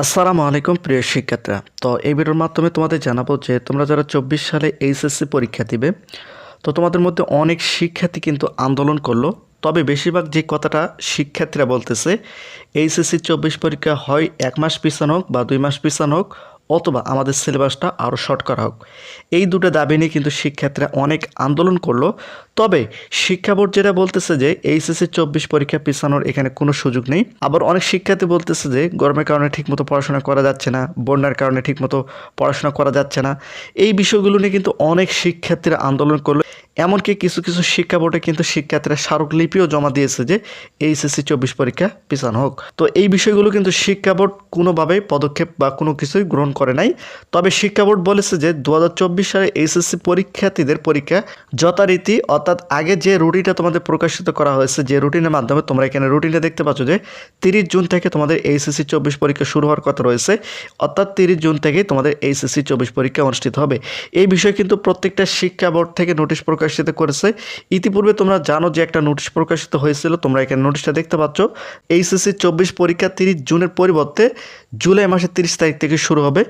আসসালামু আলাইকুম, প্রিয় শিক্ষার্থীরা। তো এই ভিডিওর মাধ্যমে তোমাদের জানাব যে তোমরা যারা চব্বিশ সালে এইচএসসি পরীক্ষা দিবে, তো তোমাদের মধ্যে অনেক শিক্ষার্থী কিন্তু আন্দোলন করল। তবে বেশিরভাগ যে কথাটা শিক্ষার্থীরা বলতেছে, এইচএসসি চব্বিশ পরীক্ষা হয় এক মাস পিছানো হোক বা দুই মাস পিছানো হোক অথবা আমাদের সিলেবাসটা আরও শর্ট করা হোক। এই দুটো দাবি নিয়ে কিন্তু শিক্ষার্থীরা অনেক আন্দোলন করল। তবে শিক্ষা বোর্ড যেটা বলতেছে যে এইচএসসি চব্বিশ পরীক্ষা পিছানোর এখানে কোনো সুযোগ নেই। আবার অনেক শিক্ষার্থী বলতেছে যে গরমের কারণে ঠিকমতো পড়াশোনা করা যাচ্ছে না, বন্যার কারণে ঠিকমতো পড়াশোনা করা যাচ্ছে না। এই বিষয়গুলো নিয়ে কিন্তু অনেক শিক্ষার্থীরা আন্দোলন করল। এমনকি কিছু কিছু শিক্ষা বোর্ডে কিন্তু শিক্ষার্থীরা স্মারকলিপিও জমা দিয়েছে যে এইচএসসি চব্বিশ পরীক্ষা পিছানো হোক। তো এই বিষয়গুলো কিন্তু শিক্ষা বোর্ড কোনোভাবেই পদক্ষেপ বা কোনো কিছুই গ্রহণ করে নাই। তবে শিক্ষা বোর্ড বলেছে যে দু হাজার চব্বিশ সালে এইচএসসি পরীক্ষার্থীদের পরীক্ষা যথারীতি, অর্থাৎ আগে যে রুটিনটা তোমাদের প্রকাশিত করা হয়েছে, যে রুটিনের মাধ্যমে তোমরা এখানে রুটিনটা দেখতে পাচ্ছ যে তিরিশ জুন থেকে তোমাদের এইচএসসি চব্বিশ পরীক্ষা শুরু হওয়ার কথা রয়েছে, অর্থাৎ তিরিশ জুন থেকেই তোমাদের এইচএসসি চব্বিশ পরীক্ষা অনুষ্ঠিত হবে। এই বিষয়ে কিন্তু প্রত্যেকটা শিক্ষা বোর্ড থেকে নোটিশ প্রকাশিত করেছে। ইতিপূর্বে তোমরা জানো যে একটা নোটিশ প্রকাশিত হয়েছিল, তোমরা এখানে নোটিশটা দেখতে পাচ্ছ। এইচএসসি চব্বিশ পরীক্ষা তিরিশ জুনের পরিবর্তে জুলাই মাসের তিরিশ তারিখ থেকে শুরু হবে।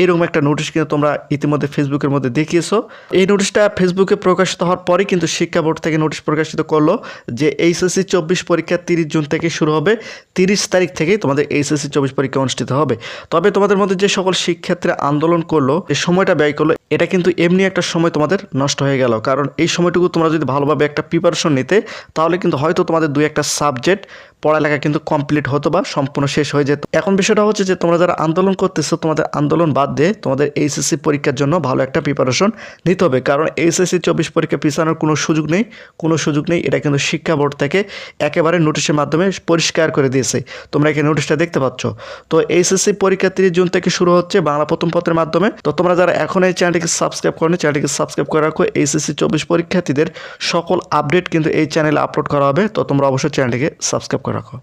এইরকম একটা নোটিশ কিন্তু তোমরা ইতিমধ্যে ফেসবুকের মধ্যে দেখিয়েছো। এই নোটিশটা ফেসবুকে প্রকাশিত হওয়ার পরেই কিন্তু শিক্ষা বোর্ড থেকে নোটিশ প্রকাশিত করল যে এইচএসসি চব্বিশ পরীক্ষা তিরিশ জুন থেকে শুরু হবে। তিরিশ তারিখ থেকেই তোমাদের এইচএসসি চব্বিশ পরীক্ষা অনুষ্ঠিত হবে। তবে তোমাদের মধ্যে যে সকল শিক্ষার্থীরা আন্দোলন করল, যে সময়টা ব্যয় করল, এটা কিন্তু এমনি একটা সময় তোমাদের নষ্ট হয়ে গেল। কারণ এই সময়টুকু তোমরা যদি ভালোভাবে একটা প্রিপারেশন নিতে, তাহলে কিন্তু হয়তো তোমাদের দুই একটা সাবজেক্ট পড়ালেখা কিন্তু কমপ্লিট হতো বা সম্পূর্ণ শেষ হয়ে যেত। এখন বিষয়টা হচ্ছে যে তোমরা যারা আন্দোলন করতেছো, তোমাদের আন্দোলন বাদ দিয়ে তোমাদের এইচএসসি পরীক্ষার জন্য ভালো একটা প্রিপারেশন নিতে হবে। কারণ এইচএসসি চব্বিশ পরীক্ষা পিছানোর কোনো সুযোগ নেই, কোনো সুযোগ নেই। এটা কিন্তু শিক্ষা বোর্ড থেকে একেবারে নোটিশের মাধ্যমে পরিষ্কার করে দিয়েছে। তোমরা এখানে নোটিশটা দেখতে পাচ্ছ। তো এইচএসসি পরীক্ষা তিরিশ জুন থেকে শুরু হচ্ছে বাংলা প্রথম পত্রের মাধ্যমে। তো তোমরা যারা এখন এই চ্যানেলটিকে সাবস্ক্রাইব করেনি, চ্যানেলটিকে সাবস্ক্রাইব করে রাখো। এইচএসসি চব্বিশ পরীক্ষার্থীদের সকল আপডেট কিন্তু এই চ্যানেলে আপলোড করা হবে। তো তোমরা অবশ্যই চ্যানেলটিকে সাবস্ক্রাইব করে রাখো।